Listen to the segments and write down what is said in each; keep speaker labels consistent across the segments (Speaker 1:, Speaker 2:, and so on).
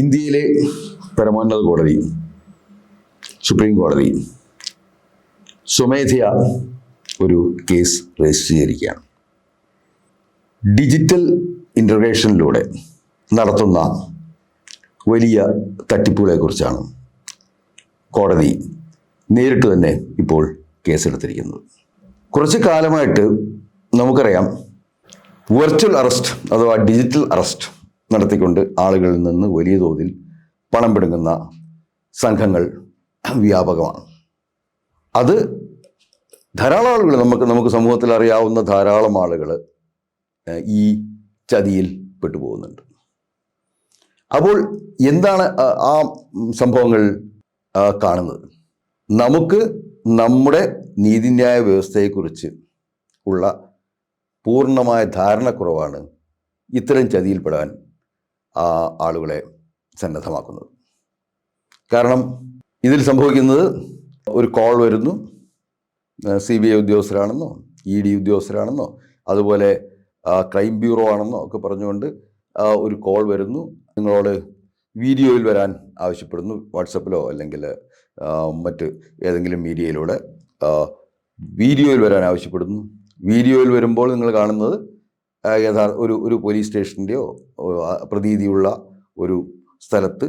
Speaker 1: ഇന്ത്യയിലെ പരമോന്നത കോടതി സുപ്രീം കോടതി സ്വമേധയ ഒരു കേസ് രജിസ്റ്റർ ചെയ്തിരിക്കുകയാണ്. ഡിജിറ്റൽ ഇന്റർഗ്രേഷനിലൂടെ നടത്തുന്ന വലിയ തട്ടിപ്പുകളെക്കുറിച്ചാണ് കോടതി നേരിട്ട് തന്നെ ഇപ്പോൾ കേസെടുത്തിരിക്കുന്നത്. കുറച്ച് കാലമായിട്ട് നമുക്കറിയാം വെർച്വൽ അറസ്റ്റ് അഥവാ ഡിജിറ്റൽ അറസ്റ്റ് നടത്തിക്കൊണ്ട് ആളുകളിൽ നിന്ന് വലിയ തോതിൽ പണം പിടുങ്ങുന്ന സംഘങ്ങൾ വ്യാപകമാണ്. അത് ധാരാളം ആളുകൾ നമുക്ക് നമുക്ക് സമൂഹത്തിൽ അറിയാവുന്ന ധാരാളം ആളുകൾ ഈ ചതിയിൽ പെട്ടുപോകുന്നുണ്ട്. അപ്പോൾ എന്താണ് ആ- സംഭവങ്ങൾ കാണുന്നത്? നമുക്ക് നമ്മുടെ നീതിന്യായ വ്യവസ്ഥയെക്കുറിച്ച് ഉള്ള പൂർണമായ ധാരണക്കുറവാണ് ഇത്തരം ചതിയിൽപ്പെടാൻ ആളുകളെ സന്നദ്ധമാക്കുന്നത്. കാരണം ഇതിൽ സംഭവിക്കുന്നത് ഒരു കോൾ വരുന്നു. സി ബി ഐ ഉദ്യോഗസ്ഥരാണെന്നോ ഇ ഡി ഉദ്യോഗസ്ഥരാണെന്നോ അതുപോലെ ക്രൈം ബ്യൂറോ ആണെന്നോ ഒക്കെ പറഞ്ഞുകൊണ്ട് ആ, ഒരു കോൾ വരുന്നു. നിങ്ങളോട് വീഡിയോയിൽ വരാൻ ആവശ്യപ്പെടുന്നു. വാട്സപ്പിലോ അല്ലെങ്കിൽ മറ്റ് ഏതെങ്കിലും മീഡിയയിലൂടെ വീഡിയോയിൽ വരാൻ ആവശ്യപ്പെടുന്നു. വീഡിയോയിൽ വരുമ്പോൾ നിങ്ങൾ കാണുന്നത് ആ, യഥാർത്ഥ ഒരു ഒരു പോലീസ് സ്റ്റേഷന്റെയോ പ്രതീതിയുള്ള ഒരു സ്ഥലത്ത്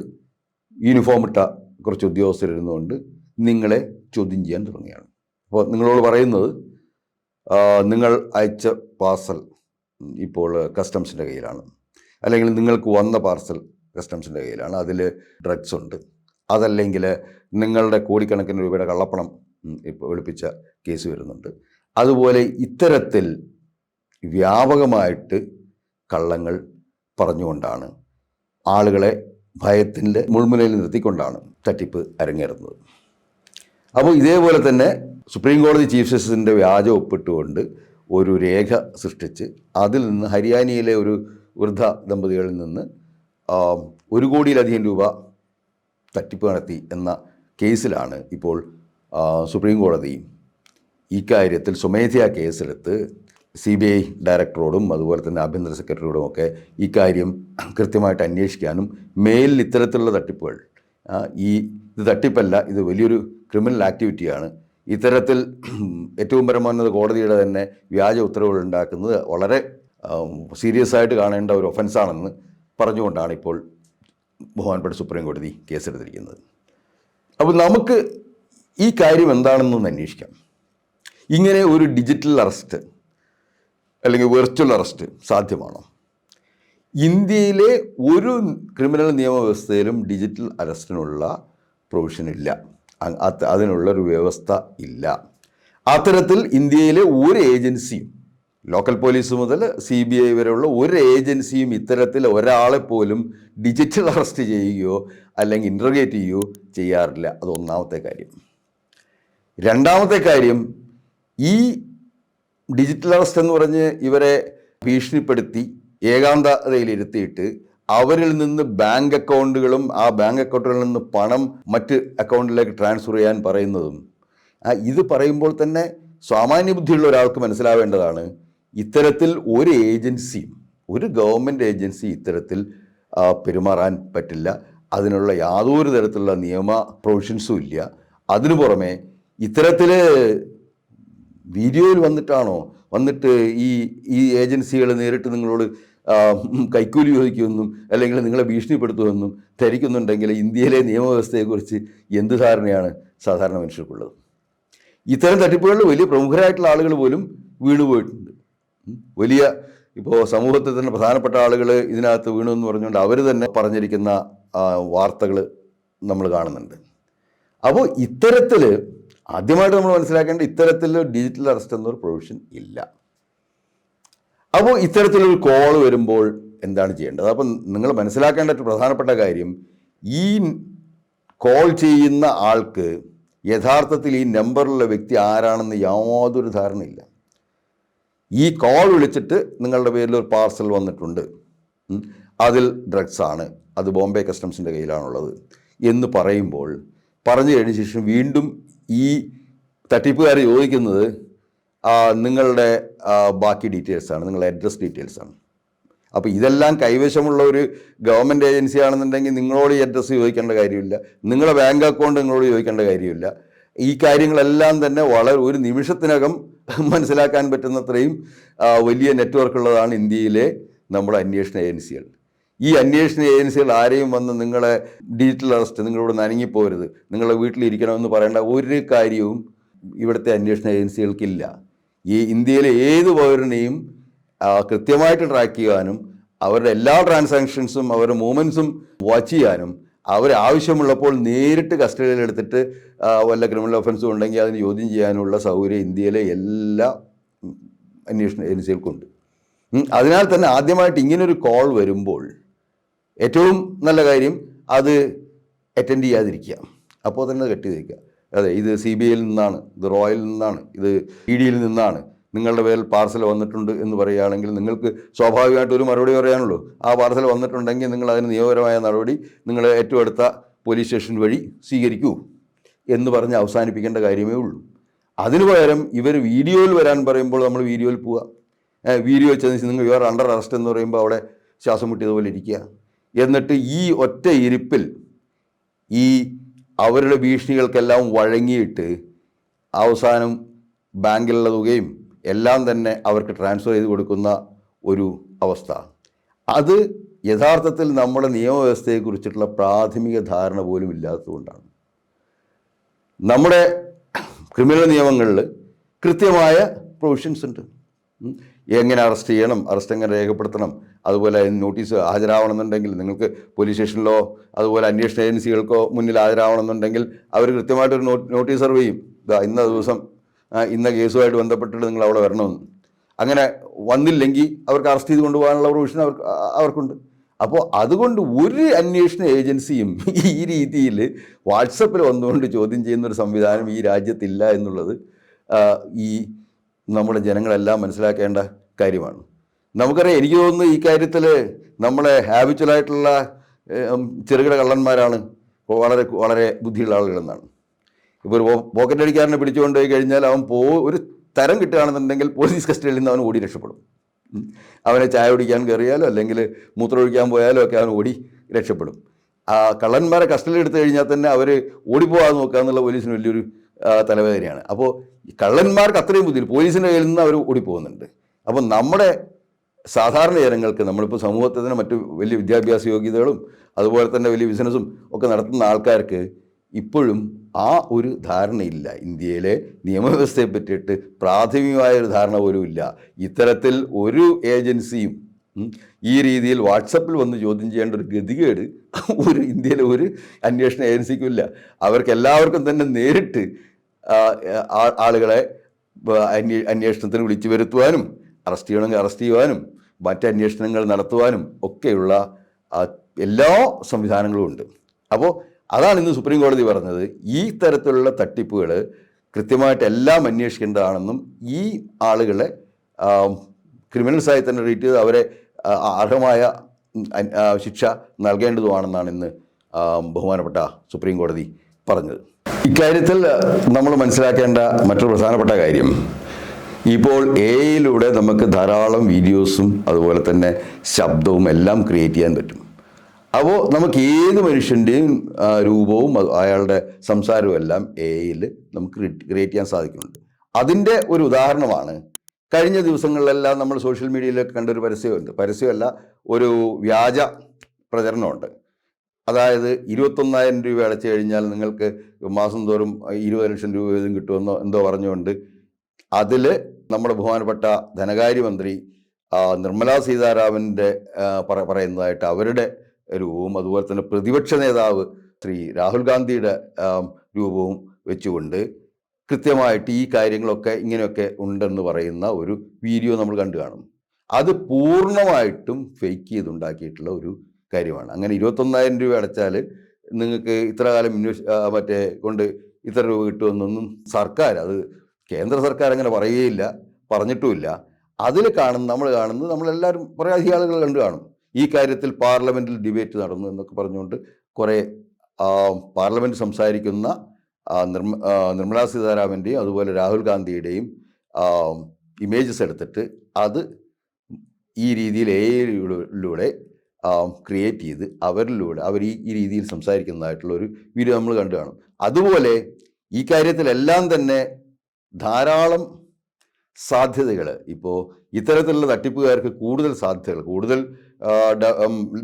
Speaker 1: യൂണിഫോം ഇട്ട കുറച്ച് ഉദ്യോഗസ്ഥരിരുന്നുകൊണ്ട് നിങ്ങളെ ചോദ്യം ചെയ്യാൻ തുടങ്ങുകയാണ്. അപ്പോൾ നിങ്ങളോട് പറയുന്നത് നിങ്ങൾ അയച്ച പാർസൽ ഇപ്പോൾ കസ്റ്റംസിന്റെ കയ്യിലാണ്. അല്ലെങ്കിൽ നിങ്ങൾക്ക് വന്ന പാർസൽ കസ്റ്റംസിന്റെ കയ്യിലാണ്. അതിൽ ഡ്രഗ്സ് ഉണ്ട്. അതല്ലെങ്കിൽ നിങ്ങളുടെ കോടിക്കണക്കിന് രൂപയുടെ കള്ളപ്പണം ഇപ്പോൾ വെളുപ്പിച്ച കേസ് വരുന്നുണ്ട്. അതുപോലെ ഇത്തരത്തിൽ വ്യാപകമായിട്ട് കള്ളങ്ങൾ പറഞ്ഞുകൊണ്ടാണ് ആളുകളെ ഭയത്തിന്റെ മുൾമുനയിൽ നിർത്തിക്കൊണ്ടാണ് തട്ടിപ്പ് അരങ്ങേറുന്നത്. അപ്പോൾ ഇതേപോലെ തന്നെ സുപ്രീം കോടതി ചീഫ് ജസ്റ്റിസിന്റെ വ്യാജ ഒപ്പിട്ടുകൊണ്ട് ഒരു രേഖ സൃഷ്ടിച്ച് അതിൽ നിന്ന് ഹരിയാനയിലെ ഒരു വൃദ്ധ ദമ്പതികളിൽ നിന്ന് ഒരു കോടിയിലധികം രൂപ തട്ടിപ്പ് നടത്തി എന്ന കേസിലാണ് ഇപ്പോൾ സുപ്രീം കോടതി ഇക്കാര്യത്തിൽ സ്വമേധയാ കേസെടുത്ത് സി ബി ഐ ഡയറക്ടറോടും അതുപോലെ തന്നെ ആഭ്യന്തര സെക്രട്ടറിയോടും ഒക്കെ ഇക്കാര്യം കൃത്യമായിട്ട് അന്വേഷിക്കാനും മേലിൽ ഇത്തരത്തിലുള്ള തട്ടിപ്പുകൾ ഈ ഇത് തട്ടിപ്പല്ല ഇത് വലിയൊരു ക്രിമിനൽ ആക്ടിവിറ്റിയാണ് ഇത്തരത്തിൽ ഏറ്റവും പരമോന്നത കോടതിയുടെ തന്നെ വ്യാജ ഉത്തരവുകൾ ഉണ്ടാക്കുന്നത് വളരെ സീരിയസ് ആയിട്ട് കാണേണ്ട ഒരു ഒഫൻസാണെന്ന് പറഞ്ഞുകൊണ്ടാണ് ഇപ്പോൾ ബഹുമാനപ്പെട്ട സുപ്രീം കോടതി കേസെടുത്തിരിക്കുന്നത്. അപ്പോൾ നമുക്ക് ഈ കാര്യം എന്താണെന്നൊന്ന് അന്വേഷിക്കാം. ഇങ്ങനെ ഒരു ഡിജിറ്റൽ അറസ്റ്റ് അല്ലെങ്കിൽ വെർച്വൽ അറസ്റ്റ് സാധ്യമാണോ? ഇന്ത്യയിലെ ഒരു ക്രിമിനൽ നിയമവ്യവസ്ഥയിലും ഡിജിറ്റൽ അറസ്റ്റിനുള്ള പ്രൊവിഷൻ ഇല്ല. അതിനുള്ളൊരു വ്യവസ്ഥ ഇല്ല. അത്തരത്തിൽ ഇന്ത്യയിലെ ഒരു ഏജൻസിയും ലോക്കൽ പോലീസ് മുതൽ സി ബി ഐ വരെയുള്ള ഒരു ഏജൻസിയും ഇത്തരത്തിൽ ഒരാളെ പോലും ഡിജിറ്റൽ അറസ്റ്റ് ചെയ്യുകയോ അല്ലെങ്കിൽ ഇന്റർഗേറ്റ് ചെയ്യുകയോ ചെയ്യാറില്ല. അത് ഒന്നാമത്തെ കാര്യം. രണ്ടാമത്തെ കാര്യം ഈ ഡിജിറ്റൽ അറസ്റ്റ് എന്ന് പറഞ്ഞ് ഇവരെ ഭീഷണിപ്പെടുത്തി ഏകാന്തതയിലിരുത്തിയിട്ട് അവരിൽ നിന്ന് ബാങ്ക് അക്കൗണ്ടുകളും ആ ബാങ്ക് അക്കൗണ്ടുകളിൽ നിന്ന് പണം മറ്റ് അക്കൗണ്ടിലേക്ക് ട്രാൻസ്ഫർ ചെയ്യാൻ പറയുന്നതും ഇത് പറയുമ്പോൾ തന്നെ സാമാന്യ ബുദ്ധിയുള്ള ഒരാൾക്ക് മനസ്സിലാവേണ്ടതാണ് ഇത്തരത്തിൽ ഒരു ഏജൻസിയും ഒരു ഗവൺമെന്റ് ഏജൻസി ഇത്തരത്തിൽ പെരുമാറാൻ പറ്റില്ല. അതിനുള്ള യാതൊരു തരത്തിലുള്ള നിയമ പ്രൊവിഷൻസും ഇല്ല. അതിനു പുറമെ ഇത്തരത്തിൽ വീഡിയോയിൽ വന്നിട്ടാണോ? വന്നിട്ട് ഈ ഈ ഏജൻസികൾ നേരിട്ട് നിങ്ങളോട് കൈക്കൂലി ചോദിക്കുമെന്നും അല്ലെങ്കിൽ നിങ്ങളെ ഭീഷണിപ്പെടുത്തുമെന്നും ധരിക്കുന്നുണ്ടെങ്കിൽ ഇന്ത്യയിലെ നിയമവ്യവസ്ഥയെക്കുറിച്ച് എന്ത് ധാരണയാണ് സാധാരണ മനുഷ്യർക്കുള്ളത്? ഇത്തരം തട്ടിപ്പുകളിൽ വലിയ പ്രമുഖരായിട്ടുള്ള ആളുകൾ പോലും വീണുപോയിട്ടുണ്ട് വലിയ ഇപ്പോൾ സമൂഹത്തിൽ തന്നെ പ്രധാനപ്പെട്ട ആളുകൾ ഇതിനകത്ത് വീണു എന്ന് പറഞ്ഞുകൊണ്ട് അവർ തന്നെ പറഞ്ഞിരിക്കുന്ന വാർത്തകൾ നമ്മൾ കാണുന്നുണ്ട്. അപ്പോൾ ഇത്തരത്തിൽ ആദ്യമായിട്ട് നമ്മൾ മനസ്സിലാക്കേണ്ട ഇത്തരത്തിൽ ഡിജിറ്റൽ അറസ്റ്റ് എന്നൊരു പ്രൊവിഷൻ ഇല്ല. അപ്പോൾ ഇത്തരത്തിലൊരു കോൾ വരുമ്പോൾ എന്താണ് ചെയ്യേണ്ടത്? അപ്പം നിങ്ങൾ മനസ്സിലാക്കേണ്ട ഒരു പ്രധാനപ്പെട്ട കാര്യം ഈ കോൾ ചെയ്യുന്ന ആൾക്ക് യഥാർത്ഥത്തിൽ ഈ നമ്പറിലുള്ള വ്യക്തി ആരാണെന്ന് യാതൊരു ധാരണയില്ല. ഈ കോൾ വിളിച്ചിട്ട് നിങ്ങളുടെ പേരിൽ ഒരു പാർസൽ വന്നിട്ടുണ്ട്. അതിൽ ഡ്രഗ്സ് ആണ്. അത് ബോംബെ കസ്റ്റംസിന്റെ കയ്യിലാണുള്ളത്. എന്ന് പറയുമ്പോൾ പറഞ്ഞു കഴിഞ്ഞ ശേഷം വീണ്ടും ഈ തട്ടിപ്പുകാർ ചോദിക്കുന്നത് നിങ്ങളുടെ ബാക്കി ഡീറ്റെയിൽസ് ആണ് നിങ്ങളുടെ അഡ്രസ് ഡീറ്റെയിൽസ് ആണ്. അപ്പോൾ ഇതെല്ലാം കൈവശമുള്ള ഒരു ഗവൺമെന്റ് ഏജൻസി ആണെന്നുണ്ടെങ്കിൽ നിങ്ങളോട് ഈ അഡ്രസ്സ് ചോദിക്കേണ്ട കാര്യമില്ല. നിങ്ങളുടെ ബാങ്ക് അക്കൗണ്ട് നിങ്ങളോട് ചോദിക്കേണ്ട കാര്യമില്ല. ഈ കാര്യങ്ങളെല്ലാം തന്നെ വളരെ ഒരു നിമിഷത്തിനകം മനസ്സിലാക്കാൻ പറ്റുന്നത്രയും വലിയ നെറ്റ്വർക്ക് ഉള്ളതാണ് ഇന്ത്യയിലെ നമ്മുടെ അന്വേഷണ ഏജൻസികൾ ഈ അന്വേഷണ ഏജൻസികൾ ആരെയും വന്ന് നിങ്ങളെ ഡിജിറ്റൽ അറസ്റ്റ് നിങ്ങളിവിടെ നനങ്ങിപ്പോരുത് നിങ്ങളെ വീട്ടിലിരിക്കണമെന്ന് പറയേണ്ട ഒരു കാര്യവും ഇവിടുത്തെ അന്വേഷണ ഏജൻസികൾക്കില്ല. ഈ ഇന്ത്യയിലെ ഏത് പൗരനെയും കൃത്യമായിട്ട് ട്രാക്ക് ചെയ്യാനും അവരുടെ എല്ലാ ട്രാൻസാക്ഷൻസും അവരുടെ മൂവ്മെൻസും വാച്ച് ചെയ്യാനും അവർ ആവശ്യമുള്ളപ്പോൾ നേരിട്ട് ആ, വല്ല ക്രിമിനൽ ഒഫൻസും ഉണ്ടെങ്കിൽ അതിന് ചോദ്യം ചെയ്യാനുള്ള സൗകര്യം ഇന്ത്യയിലെ എല്ലാ അന്വേഷണ ഏജൻസികൾക്കുണ്ട്. അതിനാൽ തന്നെ ആദ്യമായിട്ട് ഇങ്ങനൊരു കോൾ വരുമ്പോൾ ഏറ്റവും നല്ല കാര്യം അത് അറ്റൻഡ് ചെയ്യാതിരിക്കുക. അപ്പോൾ തന്നെ അത് കെട്ടി വയ്ക്കുക അതെ ഇത് സി ബി ഐയിൽ നിന്നാണ് ഇത് റോയൽ നിന്നാണ് ഇത് ഇ ഡിയിൽ നിന്നാണ്. നിങ്ങളുടെ പേരിൽ പാർസൽ വന്നിട്ടുണ്ട് എന്ന് പറയുകയാണെങ്കിൽ നിങ്ങൾക്ക് സ്വാഭാവികമായിട്ട് ഒരു മറുപടി പറയാനുള്ളൂ. ആ പാർസൽ വന്നിട്ടുണ്ടെങ്കിൽ നിങ്ങൾ അതിന് നിയമപരമായ നടപടി നിങ്ങൾ ഏറ്റവും അടുത്ത പോലീസ് സ്റ്റേഷൻ വഴി സ്വീകരിക്കൂ എന്ന് പറഞ്ഞ് അവസാനിപ്പിക്കേണ്ട കാര്യമേ ഉള്ളൂ. അതിനു പകരം ഇവർ വീഡിയോയിൽ വരാൻ പറയുമ്പോൾ നമ്മൾ വീഡിയോയിൽ പോവുക. വീഡിയോ വെച്ചതിന് നിങ്ങൾ യുവർ അണ്ടർ അറസ്റ്റ് എന്ന് പറയുമ്പോൾ അവിടെ ശ്വാസം മുട്ടിയതുപോലെ ഇരിക്കുക. എന്നിട്ട് ഈ ഒറ്റ ഇരിപ്പിൽ ഈ അവരുടെ ഭീഷണികൾക്കെല്ലാം വഴങ്ങിയിട്ട് അവസാനം ബാങ്കിലുള്ള തുകയും എല്ലാം തന്നെ അവർക്ക് ട്രാൻസ്ഫർ ചെയ്ത് കൊടുക്കുന്ന ഒരു അവസ്ഥ അത് യഥാർത്ഥത്തിൽ നമ്മുടെ നിയമവ്യവസ്ഥയെക്കുറിച്ചിട്ടുള്ള പ്രാഥമിക ധാരണ പോലും ഇല്ലാത്തതുകൊണ്ടാണ് നമ്മുടെ ക്രിമിനൽ നിയമങ്ങളിൽ കൃത്യമായ പ്രൊവിഷൻസ് ഉണ്ട്. എങ്ങനെ അറസ്റ്റ് ചെയ്യണം അറസ്റ്റ് എങ്ങനെ രേഖപ്പെടുത്തണം അതുപോലെ നോട്ടീസ് ഹാജരാവണമെന്നുണ്ടെങ്കിൽ നിങ്ങൾക്ക് പോലീസ് സ്റ്റേഷനിലോ അതുപോലെ അന്വേഷണ ഏജൻസികൾക്കോ മുന്നിൽ ഹാജരാവണമെന്നുണ്ടെങ്കിൽ അവർ കൃത്യമായിട്ടൊരു നോട്ടീസ് സെർവ് ചെയ്യും. ഇതാ ഇന്ന ദിവസം ഇന്ന കേസുമായിട്ട് ബന്ധപ്പെട്ടിട്ട് നിങ്ങൾ അവിടെ വരണമെന്ന്. അങ്ങനെ വന്നില്ലെങ്കിൽ അവർക്ക് അറസ്റ്റ് ചെയ്ത് കൊണ്ടുപോകാനുള്ള പ്രൊവിഷൻ അവർക്ക് അവർക്കുണ്ട്. അപ്പോൾ അതുകൊണ്ട് ഒരു അന്വേഷണ ഏജൻസിയും ഈ രീതിയിൽ വാട്സപ്പിൽ വന്നുകൊണ്ട് ചോദ്യം ചെയ്യുന്ന ഒരു സംവിധാനം ഈ രാജ്യത്തില്ല എന്നുള്ളത് ഈ നമ്മുടെ ജനങ്ങളെല്ലാം മനസ്സിലാക്കേണ്ട കാര്യമാണ്. നമുക്കറിയാം എനിക്ക് തോന്നുന്നു ഈ കാര്യത്തിൽ നമ്മളെ ഹാബിച്വലായിട്ടുള്ള ചെറുകിട കള്ളന്മാരാണ് വളരെ വളരെ ബുദ്ധിയുള്ള ആളുകളെന്നാണ്. ഇപ്പോൾ ഒരു പോക്കറ്റ് അടിക്കാരനെ പിടിച്ചുകൊണ്ട് പോയി കഴിഞ്ഞാൽ അവൻ പോ ഒരു തരം കിട്ടുകയാണെന്നുണ്ടെങ്കിൽ പോലീസ് കസ്റ്റഡിയിൽ നിന്ന് അവൻ ഓടി രക്ഷപ്പെടും. അവനെ ചായ കുടിക്കാൻ കയറിയാലോ അല്ലെങ്കിൽ മൂത്രമൊഴിക്കാൻ പോയാലോ ഒക്കെ അവൻ ഓടി രക്ഷപ്പെടും. ആ കള്ളന്മാരെ കസ്റ്റഡിയിൽ എടുത്തു കഴിഞ്ഞാൽ തന്നെ അവർ ഓടിപ്പോകാതെ നോക്കുക എന്നുള്ള പോലീസിന് വലിയൊരു തലവേദനയാണ്. അപ്പോൾ കള്ളന്മാർക്ക് അത്രയും ബുദ്ധി പോലീസിന്റെ കയ്യിൽ നിന്ന് അവർ ഓടിപ്പോകുന്നുണ്ട്. അപ്പോൾ നമ്മുടെ സാധാരണ ജനങ്ങൾക്ക് നമ്മളിപ്പോൾ സമൂഹത്തിന് മറ്റു വലിയ വിദ്യാഭ്യാസ യോഗ്യതകളും അതുപോലെ തന്നെ വലിയ ബിസിനസ്സും ഒക്കെ നടത്തുന്ന ആൾക്കാർക്ക് ഇപ്പോഴും ആ ഒരു ധാരണയില്ല. ഇന്ത്യയിലെ നിയമവ്യവസ്ഥയെ പറ്റിയിട്ട് പ്രാഥമികമായ ഒരു ധാരണ പോലും ഇല്ല. ഇത്തരത്തിൽ ഒരു ഏജൻസിയും ഈ രീതിയിൽ വാട്സപ്പിൽ വന്ന് ചോദ്യം ചെയ്യേണ്ട ഒരു ഗതികേട് ഒരു ഇന്ത്യയിലെ ഒരു അന്വേഷണ ഏജൻസിക്കും ഇല്ല. അവർക്ക് എല്ലാവർക്കും തന്നെ നേരിട്ട് ആളുകളെ അന്വേഷണത്തിന് വിളിച്ചു വരുത്തുവാനും അറസ്റ്റ് ചെയ്യണമെങ്കിൽ അറസ്റ്റ് ചെയ്യുവാനും മറ്റ് അന്വേഷണങ്ങൾ നടത്തുവാനും ഒക്കെയുള്ള എല്ലാ സംവിധാനങ്ങളും ഉണ്ട്. അപ്പോൾ അതാണ് ഇന്ന് സുപ്രീം കോടതി പറഞ്ഞത്. ഈ തരത്തിലുള്ള തട്ടിപ്പുകൾ കൃത്യമായിട്ട് എല്ലാം അന്വേഷിക്കേണ്ടതാണെന്നും ഈ ആളുകളെ ക്രിമിനൽസായി തന്നെ ട്രീറ്റ് ചെയ്ത് അവരെ അർഹമായ ശിക്ഷ നൽകേണ്ടതുമാണെന്നാണ് ഇന്ന് ബഹുമാനപ്പെട്ട സുപ്രീം കോടതി പറഞ്ഞത്. ഇക്കാര്യത്തിൽ നമ്മൾ മനസ്സിലാക്കേണ്ട മറ്റൊരു പ്രധാനപ്പെട്ട കാര്യം. ഇപ്പോൾ എ ഐയിലൂടെ നമുക്ക് ധാരാളം വീഡിയോസും അതുപോലെ തന്നെ ശബ്ദവും എല്ലാം ക്രിയേറ്റ് ചെയ്യാൻ പറ്റും. അപ്പോൾ നമുക്ക് ഏത് മനുഷ്യന്റെയും രൂപവും അയാളുടെ സംസാരവും എല്ലാം എ ഐയിൽ നമുക്ക് ക്രിയേറ്റ് ചെയ്യാൻ സാധിക്കുന്നുണ്ട്. അതിന്റെ ഒരു ഉദാഹരണമാണ് കഴിഞ്ഞ ദിവസങ്ങളിലെല്ലാം നമ്മൾ സോഷ്യൽ മീഡിയയിലൊക്കെ കണ്ടൊരു പരസ്യമുണ്ട്. പരസ്യമല്ല ഒരു വ്യാജ പ്രചരണമുണ്ട്. അതായത് ഇരുപത്തൊന്നായിരം രൂപ അടച്ചു കഴിഞ്ഞാൽ നിങ്ങൾക്ക് മാസം തോറും ഇരുപത് ലക്ഷം രൂപ വീതം കിട്ടുമെന്നോ എന്തോ പറഞ്ഞുകൊണ്ട് അതിൽ നമ്മുടെ ബഹുമാനപ്പെട്ട ധനകാര്യമന്ത്രി നിർമ്മലാ സീതാരാമന്റെ പറ- പറയുന്നതായിട്ട് അവരുടെ രൂപവും അതുപോലെ തന്നെ പ്രതിപക്ഷ നേതാവ് ശ്രീ രാഹുൽ ഗാന്ധിയുടെ രൂപവും വെച്ചുകൊണ്ട് കൃത്യമായിട്ട് ഈ കാര്യങ്ങളൊക്കെ ഇങ്ങനെയൊക്കെ ഉണ്ടെന്ന് പറയുന്ന ഒരു വീഡിയോ നമ്മൾ കണ്ടു കാണും. അത് പൂർണമായിട്ടും ഫേക്ക് ചെയ്തുണ്ടാക്കിയിട്ടുള്ള ഒരു കാര്യമാണ്. അങ്ങനെ ഇരുപത്തൊന്നായിരം രൂപ അടച്ചാൽ നിങ്ങൾക്ക് ഇത്ര കാലം ഇൻവെസ്റ്റ് മറ്റേ കൊണ്ട് ഇത്ര രൂപ കിട്ടുമെന്നൊന്നും സർക്കാർ അത് കേന്ദ്ര സർക്കാർ അങ്ങനെ പറയുകയില്ല പറഞ്ഞിട്ടുമില്ല. അതിൽ കാണുന്ന നമ്മൾ കാണുന്നത് നമ്മളെല്ലാവരും കുറേ അധികം ആളുകൾ കണ്ടു കാണും. ഈ കാര്യത്തിൽ പാർലമെന്റിൽ ഡിബേറ്റ് നടന്നു എന്നൊക്കെ പറഞ്ഞുകൊണ്ട് കുറേ പാർലമെന്റ് സംസാരിക്കുന്ന നിർമ്മ നിർമ്മലാ സീതാരാമന്റെയും അതുപോലെ രാഹുൽ ഗാന്ധിയുടെയും ഇമേജസ് എടുത്തിട്ട് അത് ഈ രീതിയിൽ എയിലൂടെ ക്രിയേറ്റ് ചെയ്ത് അവരിലൂടെ അവർ ഈ ഈ രീതിയിൽ സംസാരിക്കുന്നതായിട്ടുള്ള ഒരു വീഡിയോ നമ്മൾ കണ്ടു കാണും. അതുപോലെ ഈ കാര്യത്തിലെല്ലാം തന്നെ ധാരാളം സാധ്യതകൾ. ഇപ്പോൾ ഇത്തരത്തിലുള്ള തട്ടിപ്പുകാർക്ക് കൂടുതൽ സാധ്യതകൾ കൂടുതൽ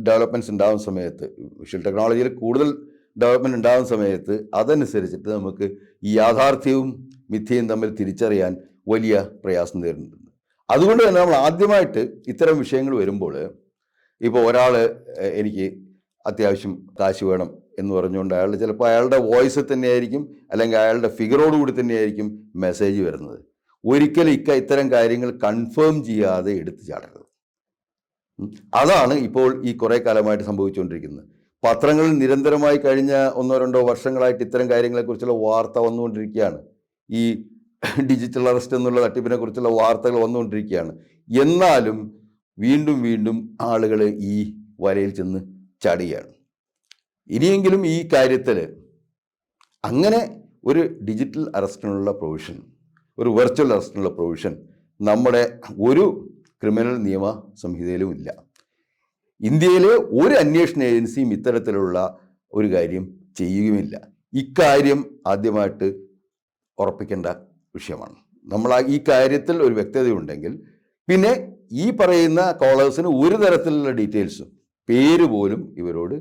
Speaker 1: ഡെവലപ്മെന്റ്സ് ഉണ്ടാകുന്ന സമയത്ത് വിഷ്വൽ ടെക്നോളജിയിൽ കൂടുതൽ ഡെവലപ്മെന്റ് ഉണ്ടാകുന്ന സമയത്ത് അതനുസരിച്ചിട്ട് നമുക്ക് ഈ യാഥാർത്ഥ്യവും മിഥ്യയും തമ്മിൽ തിരിച്ചറിയാൻ വലിയ പ്രയാസം നേരിടുന്നുണ്ട്. അതുകൊണ്ട് തന്നെ നമ്മൾ ആദ്യമായിട്ട് ഇത്തരം വിഷയങ്ങൾ വരുമ്പോൾ ഇപ്പോൾ ഒരാൾ എനിക്ക് അത്യാവശ്യം കാശ് വേണം എന്ന് പറഞ്ഞുകൊണ്ട് അയാളുടെ ചിലപ്പോൾ അയാളുടെ വോയിസ് തന്നെയായിരിക്കും അല്ലെങ്കിൽ അയാളുടെ ഫിഗറോടുകൂടി തന്നെയായിരിക്കും മെസ്സേജ് വരുന്നത്. ഒരിക്കലും ഇക്ക ഇത്തരം കാര്യങ്ങൾ കൺഫേം ചെയ്യാതെ എടുത്തു ചാടരുത്. അതാണ് ഇപ്പോൾ ഈ കുറേ കാലമായിട്ട് സംഭവിച്ചുകൊണ്ടിരിക്കുന്നത്. പത്രങ്ങളിൽ നിരന്തരമായി കഴിഞ്ഞ ഒന്നോ രണ്ടോ വർഷങ്ങളായിട്ട് ഇത്തരം കാര്യങ്ങളെക്കുറിച്ചുള്ള വാർത്ത വന്നുകൊണ്ടിരിക്കുകയാണ്. ഈ ഡിജിറ്റൽ അറസ്റ്റ് എന്നുള്ള തട്ടിപ്പിനെ കുറിച്ചുള്ള വാർത്തകൾ വന്നുകൊണ്ടിരിക്കുകയാണ്. എന്നാലും വീണ്ടും വീണ്ടും ആളുകൾ ഈ വലയിൽ ചെന്ന് ചാടുകയാണ്. ഇനിയെങ്കിലും ഈ കാര്യത്തിൽ അങ്ങനെ ഒരു ഡിജിറ്റൽ അറസ്റ്റിനുള്ള പ്രൊവിഷൻ ഒരു വെർച്വൽ അറസ്റ്റിനുള്ള പ്രൊവിഷൻ നമ്മുടെ ഒരു ക്രിമിനൽ നിയമ സംഹിതയിലും ഇല്ല. ഇന്ത്യയിലെ ഒരു അന്വേഷണ ഏജൻസിയും ഇത്തരത്തിലുള്ള ഒരു കാര്യം ചെയ്യുകയുമില്ല. ഇക്കാര്യം ആദ്യമായിട്ട് ഉറപ്പിക്കേണ്ട വിഷയമാണ്. നമ്മൾ ഈ കാര്യത്തിൽ ഒരു വ്യക്തതയുണ്ടെങ്കിൽ പിന്നെ ഈ പറയുന്ന കോളേഴ്സിന് ഒരു തരത്തിലുള്ള ഡീറ്റെയിൽസും പേര് പോലും ഇവരോട്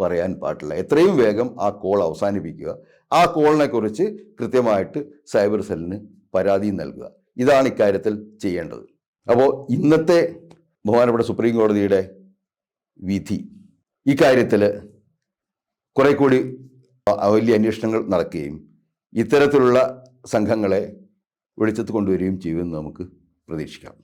Speaker 1: പറയാൻ പാടില്ല. എത്രയും വേഗം ആ കോൾ അവസാനിപ്പിക്കുക. ആ കോളിനെ കുറിച്ച് കൃത്യമായിട്ട് സൈബർ സെല്ലിന് പരാതി നൽകുക. ഇതാണ് ഇക്കാര്യത്തിൽ ചെയ്യേണ്ടത്. അപ്പോൾ ഇന്നത്തെ ബഹുമാനപ്പെട്ട സുപ്രീം കോടതിയുടെ വിധി. ഇക്കാര്യത്തിൽ കുറെ കൂടി വലിയ അന്വേഷണങ്ങൾ നടക്കുകയും ഇത്തരത്തിലുള്ള സംഘങ്ങളെ വെളിച്ചത്ത് കൊണ്ടുവരികയും ചെയ്യുമെന്ന് നമുക്ക് പ്രതീക്ഷിക്കാം.